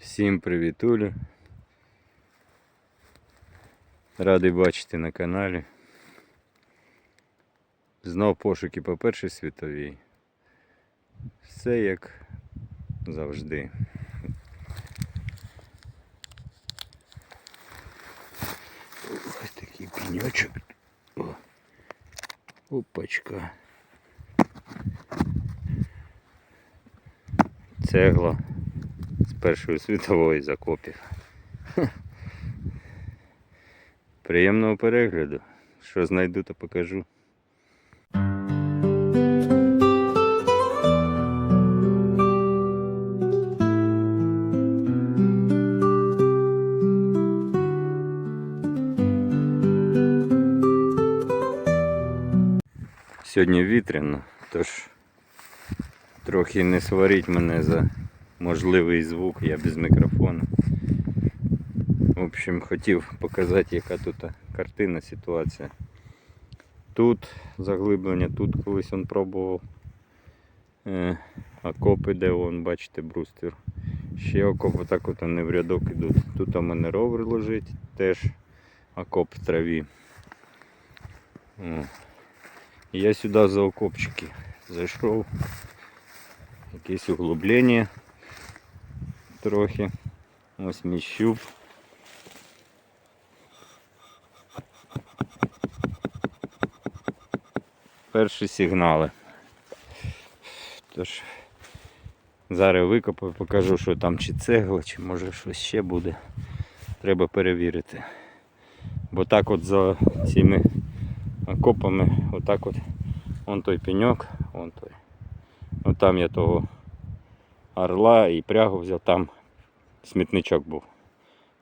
Всім привітулю. Радий бачити на каналі. Знов пошуки по першій світовій. Все як завжди. Ось такий пеньочок. О. Опачка. Цегла Першої світової закопів. Приємного перегляду. Що знайду, то покажу. Сьогодні вітряно, тож трохи не сваріть мене за можливий звук, я без мікрофону. В общем, хотів показати, яка тут картина, ситуація. Тут заглиблення, тут колись він пробував е, окопи, де вон, бачите, бруствір. Ще окоп отак от вони в рядок ідуть. Тут у мене ровер лежить, теж окоп в траві. О. Я сюди за окопчики зайшов. Якесь углублення трохи. Ось мій щуп. Перші сигнали. Тож зараз викопаю, покажу, що там чи цегла, чи може щось ще буде. Треба перевірити. Бо так от за цими окопами, отак от, вон той пеньок, вон той. От там я того орла і прягу взяв, там смітничок був.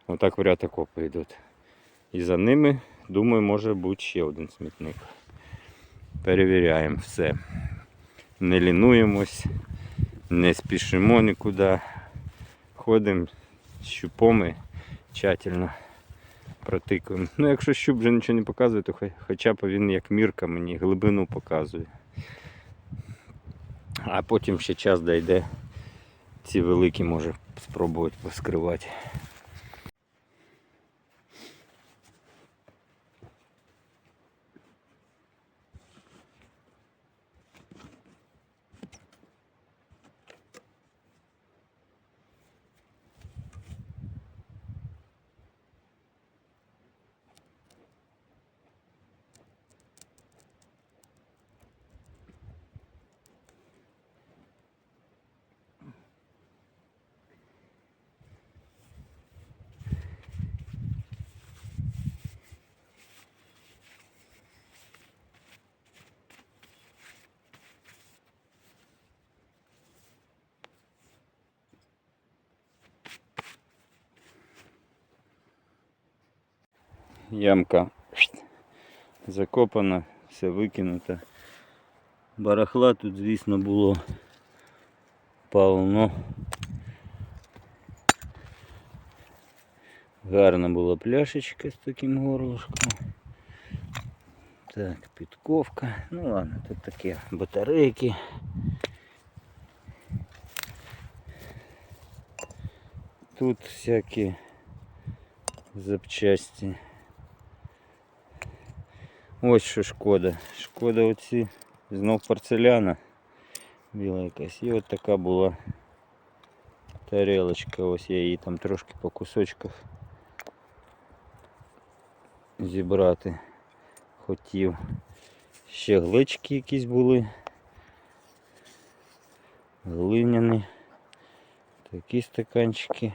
Отак в ряд окопи йдуть. І за ними, думаю, може бути ще один смітник. Перевіряємо все. Не лінуємось, не спішимо нікуди. Ходимо з щупом і тщательно протикуємо. Ну, якщо щуп вже нічого не показує, то хоча б він як мірка мені глибину показує. А потім ще час дійде. Ці великі може спробувати поскривати. Ямка закопана, все викинуто. Барахла тут, звісно, було повно. Гарна була пляшечка з таким горлышком. Так, підковка. Ну ладно, тут такі батарейки. Тут всякі запчасті. Ось що шкода. Шкода оці знов порцеляна. Біла якась. І от така була тарелочка. Ось я її там трошки по кусочках зібрати хотів. Ще глечки якісь були. Глиняні. Такі стаканчики.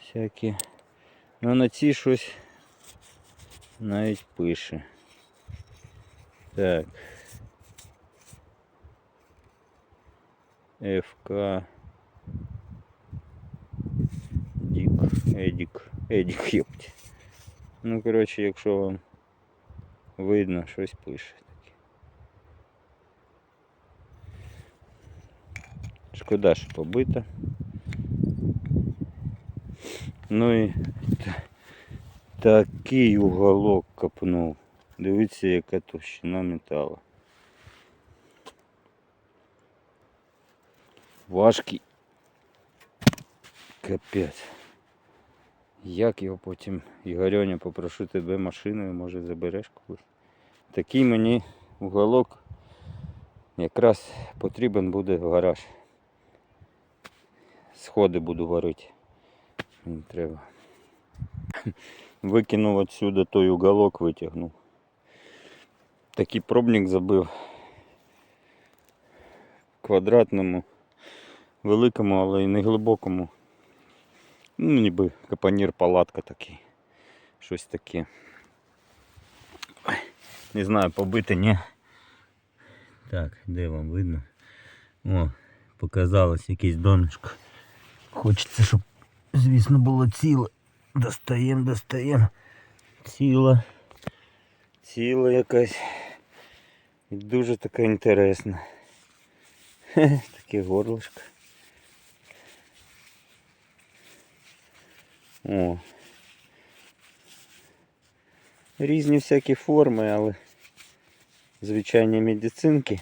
Всякі. Ну на ці щось навіть пише. Так. ФК. Дік. Едік. Едік, єпть. Ну, коротше, якщо вам видно, щось пише таке. Шкода, що побита. Ну і та- такий уголок копнув. Дивіться, яка товщина металу. Важкий. Капець. Як його потім, Ігорьоня, попрошу тебе машиною, може забереш колись. Такий мені уголок якраз потрібен буде в гараж. Сходи буду варити. Мені треба. Викинув отсюда той уголок, витягнув. Такий пробник забив. Квадратному, великому, але й не глибокому. Ну, ніби капонір палатка такий. Щось таке. Не знаю, побити, ні. Так, де вам видно? О, показалось якесь донечко. Хочеться, щоб, звісно, було ціле. Достаємо, достаємо. Ціла. Ціла якась. І дуже така інтересна. Хе, таке горлышко. О. Різні всякі форми, але звичайні медицинки.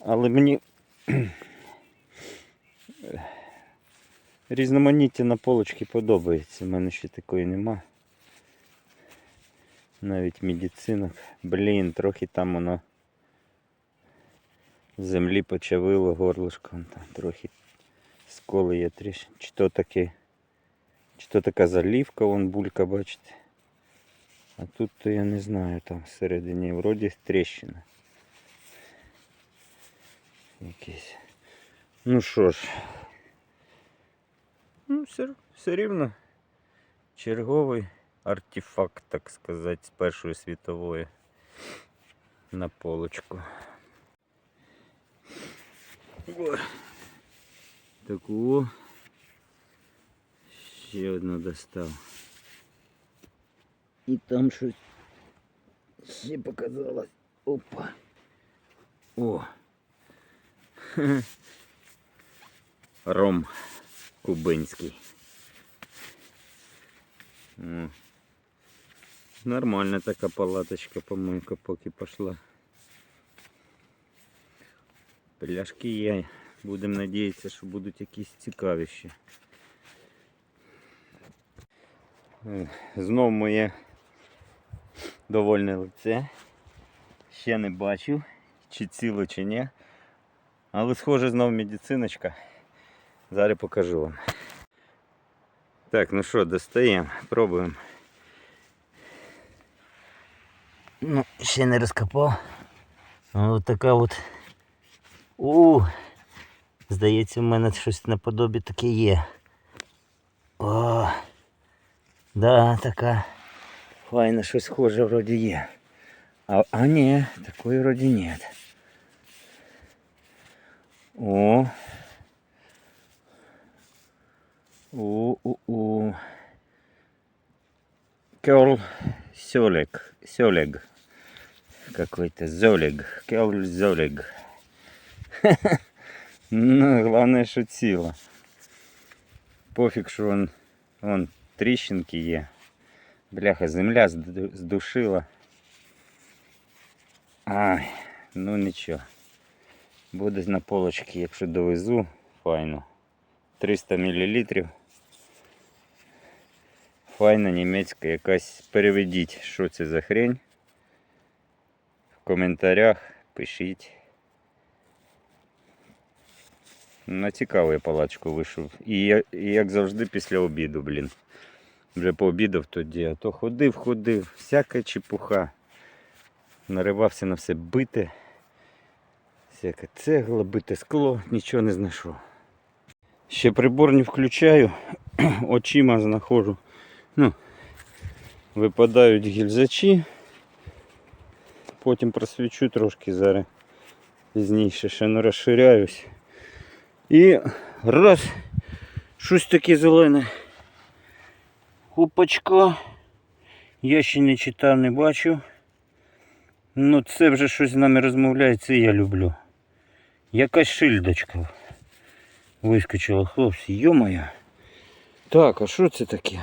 Але мені різноманіття на полочки подобається. У мене ще такої нема. Навіть медицинок. Блін, трохи там воно землі почавило горлышком. Там трохи сколи є тріщин. Чи то таке, чи то така залівка, вон булька, бачите. А тут то я не знаю, там всередині вроді тріщина. Якийсь. Ну що ж. Ну, все, все рівно. Черговий артефакт, так сказати, з Першої світової на полочку. О, таку ще одну достав. І там щось ще показалось. Опа. О. Ром кубинський. Нормальна така палаточка, помойка поки пошла. Пляшки є. Будемо надіятися, що будуть якісь цікавіші. Е, Знов моє довольне лице. Ще не бачив, чи ціло, чи ні. Але схоже знов медициночка. Зараз покажу вам. Так, ну що, достаємо, пробуємо. Ну, ще не розкопав. Ось така от. У, здається, в мене щось наподобі таке є. О, да, така. Файна, щось схоже вроді є. А, а ні, такої вроді нет. Керл Сёлег. Сёлег. Какой-то Золег. Керл Золег. Ну, главное, що ціла. Пофіг, що вон, вон тріщинки є. Бляха, земля зду- здушила. Ай, ну нічого. Буде на полочці, якщо довезу, файно. 300 мл. Файна німецька якась. Переведіть, що це за хрень. В коментарях пишіть. На цікаву я палачку вийшов. І, і як завжди після обіду, блін. Вже пообідав тоді, а то ходив, ходив, всяка чепуха. Наривався на все бите. Всяка цегла, бите скло, нічого не знайшов. Ще прибор не включаю, очима знаходжу. Ну, випадають гільзачі. Потім просвічу трошки зараз пізніше, ще не розширяюсь. І раз, щось таке зелене. Опачка. Я ще не читав, не бачив. Ну це вже щось з нами розмовляє, це я люблю. Якась шильдочка вискочила, хлопці, йомая. Так, а що це таке?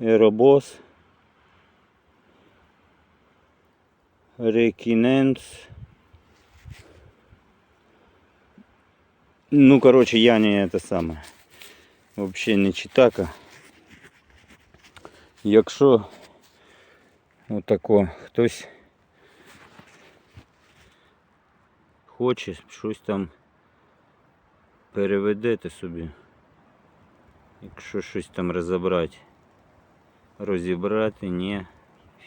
Еробос. Рекіненс. Ну, короче, я не это самое. Вообще не читака. Якщо отако хтось хоче щось там переведете собі. Якщо щось там розібрати, розібрати, ні,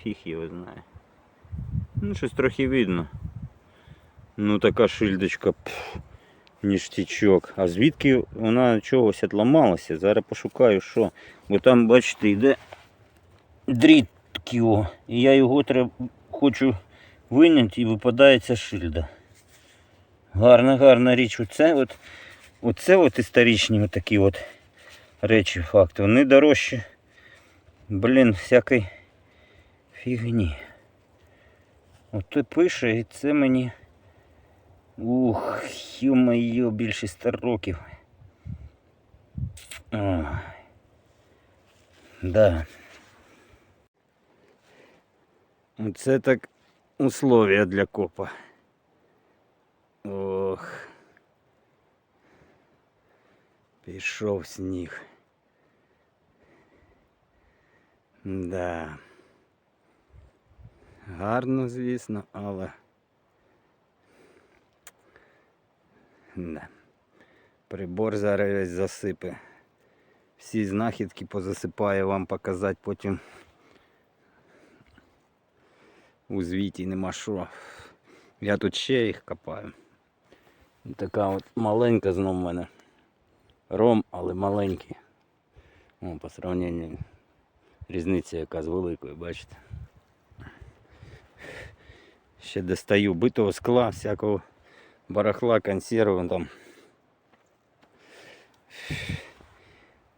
фіг його знає. Ну, щось трохи видно. Ну така шильдочка, пф, ніштячок. А звідки вона чогось відламалася? Зараз пошукаю, що. Бо там, бачите, йде дріт кіо. І я його треба, хочу виняти і випадає ця шильда. Гарна, гарна річ. Оце от, оце от історичні такі от речі, факти. Вони дорожчі. Блін, всякої фігні. Ото пише, і це мені. Ух, ё-моё, більше 100 років. Ой. Да. Оце так условия для копа. Ох. Пішов сніг. Да. Гарно, звісно, але. Да. Прибор зараз весь засипе. Всі знахідки позасипає вам показати потім. У звіті нема що. Я тут ще їх копаю. Така от маленька знов в мене. Ром, але маленький. О, по сравненню різниця яка з великою, бачите. Ще достаю битого скла, всякого барахла, консерву там.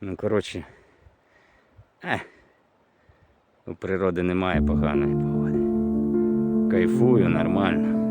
Ну, коротше. Е, у природи немає поганої погоди. Кайфую нормально.